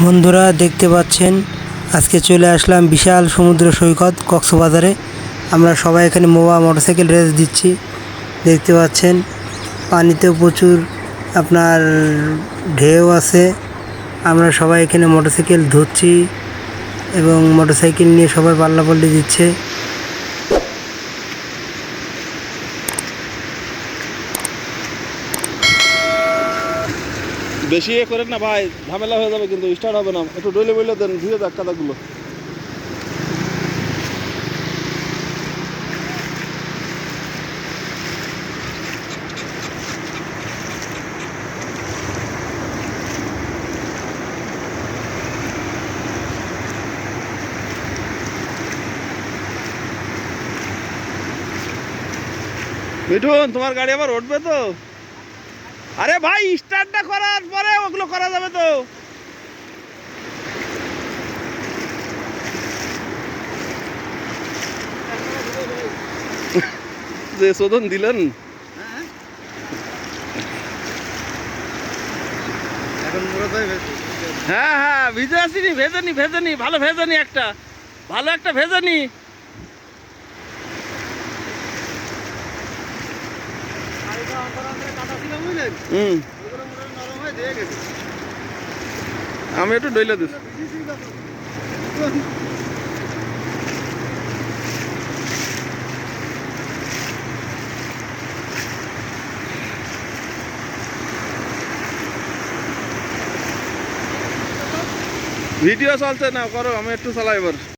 বন্ধুরা দেখতে পাচ্ছেন, আজকে চলে আসলাম বিশাল সমুদ্র সৈকত কক্সবাজারে। আমরা সবাই এখানে মোবা মোটরসাইকেল রেস দিচ্ছি। দেখতে পাচ্ছেন, পানিতে প্রচুর আপনার ঢেউ আছে। আমরা সবাই এখানে মোটরসাইকেল ধরছি এবং মোটরসাইকেল নিয়ে সবাই পাল্লা পাল্লি দিচ্ছে। বেশি ইয়ে করেন না ভাই, ঝামেলা হয়ে যাবে কিন্তু স্টার্ট হবে না। একটু ডইলে বইলে দেন ধুয়ে যাক কাদাগুলো। মিঠুন, তোমার গাড়ি আবার উঠবে তো? আরে ভাই স্টার্টটা করার পরে ওগুলো করা যাবে তো। যে শোধন দিলেন। হ্যাঁ হ্যাঁ ভিজে আসিনি ভেজেনি ভেজেনি ভালো ভেজেনি একটা। ভালো একটা ভেজেনি হুম। আমি একটু ডইলে দিস। ভিডিও চলছে না করো আমি একটু চালাই এবার।